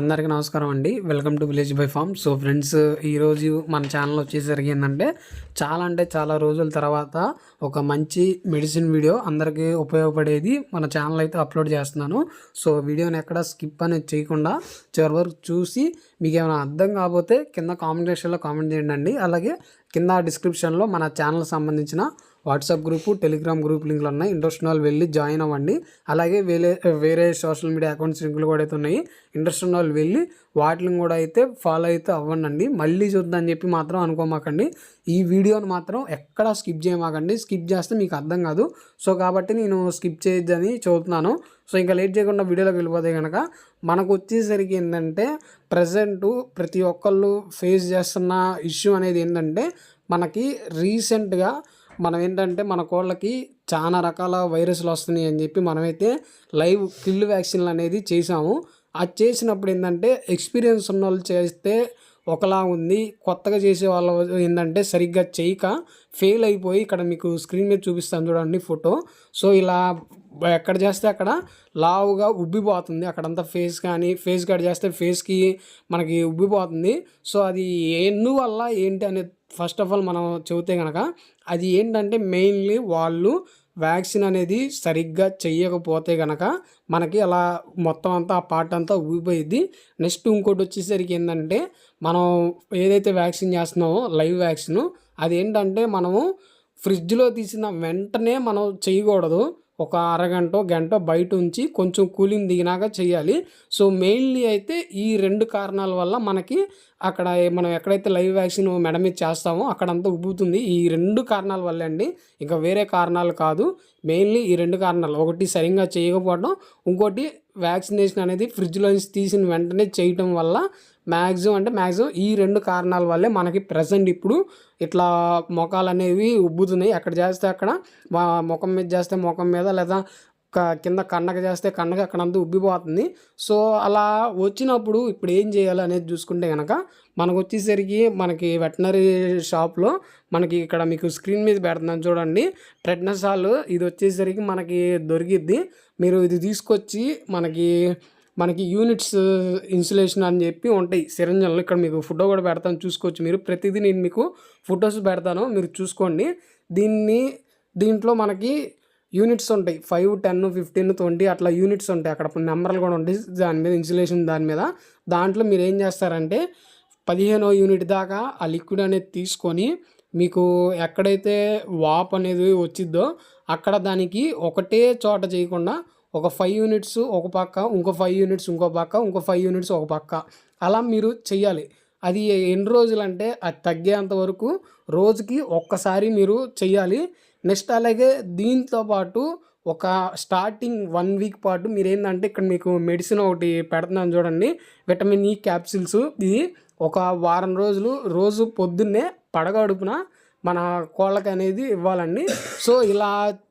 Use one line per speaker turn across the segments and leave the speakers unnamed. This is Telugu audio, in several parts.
అందరికీ నమస్కారం అండి. Welcome to village by farm so friends ఈరోజు మన ఛానల్ వచ్చేసరికి ఏంటంటే చాలా అంటే చాలా రోజుల తర్వాత ఒక మంచి మెడిసిన్ వీడియో అందరికీ ఉపయోగపడేది మన ఛానల్ అయితే అప్లోడ్ చేస్తున్నాను. సో వీడియోని ఎక్కడ స్కిప్ అనేది చేయకుండా చివరి వరకు చూసి మీకు ఏమైనా అర్థం కాకపోతే కింద కామెంట్ సెక్షన్లో కామెంట్ చేయండి అలాగే కింద డిస్క్రిప్షన్లో మన ఛానల్ సంబంధించిన వాట్సాప్ గ్రూపు టెలిగ్రామ్ గ్రూప్ లింక్లు ఉన్నాయి. ఇంట్రెస్ట్ వాళ్ళు వెళ్ళి జాయిన్ అవ్వండి. అలాగే వేరే వేరే సోషల్ మీడియా అకౌంట్స్ లింకులు కూడా అయితే ఉన్నాయి. ఇంట్రెస్ట్ వాళ్ళు వెళ్ళి వాటిని కూడా అయితే ఫాలో అయితే అవ్వండి మళ్ళీ చూద్దాం చెప్పి మాత్రం అనుకోమాకండి. ఈ వీడియోని మాత్రం ఎక్కడా స్కిప్ చేయమాకండి. స్కిప్ చేస్తే మీకు అర్థం కాదు. సో కాబట్టి నేను స్కిప్ చేయొద్దని చదువుతున్నాను సో ఇంకా లేట్ చేయకుండా వీడియోలోకి వెళ్ళిపోతే కనుక మనకు వచ్చేసరికి ఏంటంటే ప్రజెంట్ ప్రతి ఒక్కళ్ళు ఫేస్ చేస్తున్న ఇష్యూ అనేది ఏంటంటే మనకి రీసెంట్గా మనం ఏంటంటే మన కోళ్ళకి చాలా రకాల వైరస్లు వస్తున్నాయి అని చెప్పి మనమైతే లైవ్ కిల్ వ్యాక్సిన్లు అనేది చేసాము అది చేసినప్పుడు ఏంటంటే ఎక్స్పీరియన్స్ ఉన్న వాళ్ళు చేస్తే ఒకలా ఉంది. కొత్తగా చేసే వాళ్ళు ఏంటంటే సరిగ్గా చేయక ఫెయిల్ అయిపోయి ఇక్కడ మీకు స్క్రీన్ మీద చూపిస్తాను చూడండి ఫోటో. సో ఇలా ఎక్కడ చేస్తే అక్కడ లావుగా ఉబ్బిపోతుంది. అక్కడంతా ఫేస్ కానీ ఫేస్ కట్ చేస్తే ఫేస్కి మనకి ఉబ్బిపోతుంది. సో అది ఎందువల్ల ఏంటి అనేది ఫస్ట్ ఆఫ్ ఆల్ మనం చెబితే కనుక అది ఏంటంటే మెయిన్లీ వాళ్ళు వ్యాక్సిన్ అనేది సరిగ్గా చెయ్యకపోతే కనుక మనకి అలా మొత్తం అంతా ఆ పార్ట్ అంతా ఊగిపోయిద్ది. నెక్స్ట్ ఇంకోటి వచ్చేసరికి ఏంటంటే మనం ఏదైతే వ్యాక్సిన్ చేస్తున్నామో లైవ్ వ్యాక్సిన్ అది ఏంటంటే మనము ఫ్రిడ్జ్లో తీసిన వెంటనే మనం చేయకూడదు ఒక అరగంట గంట బయట ఉంచి కొంచెం కూలింగ్ దిగినాక చేయాలి. సో మెయిన్లీ అయితే ఈ రెండు కారణాల వల్ల మనకి అక్కడ మనం ఎక్కడైతే లైవ్ వ్యాక్సిన్ మెడ మీద చేస్తామో అక్కడంతా ఉబ్బుతుంది. ఈ రెండు కారణాల వల్లే అండి. ఇంకా వేరే కారణాలు కాదు. మెయిన్లీ ఈ రెండు కారణాలు. ఒకటి సరిగ్గా చేయకపోవడం ఇంకోటి వ్యాక్సినేషన్ అనేది ఫ్రిడ్జ్లో నుంచి తీసిన వెంటనే చేయటం వల్ల మ్యాక్సిమం అంటే మ్యాక్సిమం ఈ రెండు కారణాల వల్లే మనకి ప్రజెంట్ ఇప్పుడు ఇట్లా మొఖాలు అనేవి ఉబ్బుతున్నాయి. అక్కడ చేస్తే అక్కడ? ముఖం మీద చేస్తే ముఖం మీద లేదా కింద కండక చేస్తే కండక అక్కడంతా ఉబ్బిపోతుంది. సో అలా వచ్చినప్పుడు ఇప్పుడు ఏం చేయాలి అనేది చూసుకుంటే కనుక మనకు వచ్చేసరికి మనకి వెటనరీ షాప్లో మనకి ఇక్కడ మీకు స్క్రీన్ మీద పెడుతున్నాను చూడండి. ట్రెడ్నసాల్ ఇది వచ్చేసరికి మనకి దొరికిద్ది. మీరు ఇది తీసుకొచ్చి మనకి మనకి యూనిట్స్ ఇన్సులేషన్ అని చెప్పి ఉంటాయి. సిరంజన్లు ఇక్కడ మీకు ఫోటో కూడా పెడతాను చూసుకోవచ్చు మీరు. ప్రతిదీ నేను మీకు ఫొటోస్ పెడతాను మీరు చూసుకోండి. దీన్ని దీంట్లో మనకి యూనిట్స్ ఉంటాయి. ఫైవ్ టెన్ ఫిఫ్టీన్ ట్వంటీ అట్లా యూనిట్స్ ఉంటాయి. అక్కడ నెంబర్లు కూడా ఉంటాయి. దాని మీద ఇన్సులేషన్ దాని మీద. దాంట్లో మీరు ఏం చేస్తారంటే పదిహేనో యూనిట్ దాకా ఆ లిక్విడ్ అనేది తీసుకొని మీకు ఎక్కడైతే వాప్ అనేది వచ్చిద్దో అక్కడ దానికి ఒకటే చోట చేయకుండా ఒక ఫైవ్ యూనిట్స్ ఒక పక్క ఇంకో ఫైవ్ యూనిట్స్ ఇంకో పక్క ఇంకో ఫైవ్ యూనిట్స్ ఒక పక్క. అలా మీరు చెయ్యాలి. అది ఎన్ని రోజులు అంటే అది తగ్గేంత వరకు రోజుకి ఒక్కసారి మీరు చెయ్యాలి. నెక్స్ట్ అలాగే దీంతో పాటు ఒక స్టార్టింగ్ వన్ వీక్ పాటు మీరు ఏంటంటే ఇక్కడ మీకు మెడిసిన్ ఒకటి పెడుతున్నాను చూడండి. విటమిన్ ఈ క్యాప్సిల్స్ ఇది ఒక వారం రోజులు రోజు పొద్దున్నే పడగడుపున మన కోళ్ళకి అనేది ఇవ్వాలండి. సో ఇలా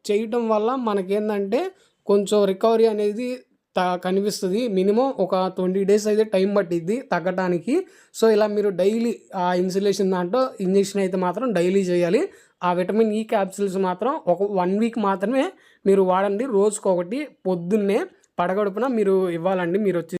చేయటం వల్ల మనకేంటంటే కొంచెం రికవరీ అనేది త కనిపిస్తుంది. మినిమం ఒక ట్వంటీ డేస్ అయితే టైం పట్టిద్ది తగ్గడానికి సో ఇలా మీరు డైలీ ఆ ఇన్సులేషన్ దాంట్లో ఇంజెక్షన్ అయితే మాత్రం డైలీ చేయాలి. ఆ విటమిన్ e ఈ క్యాప్సిల్స్ మాత్రం ఒక వన్ వీక్ మాత్రమే మీరు వాడండి. రోజుకొకటి పొద్దున్నే పడగడుపున మీరు ఇవ్వాలండి. మీరు వచ్చి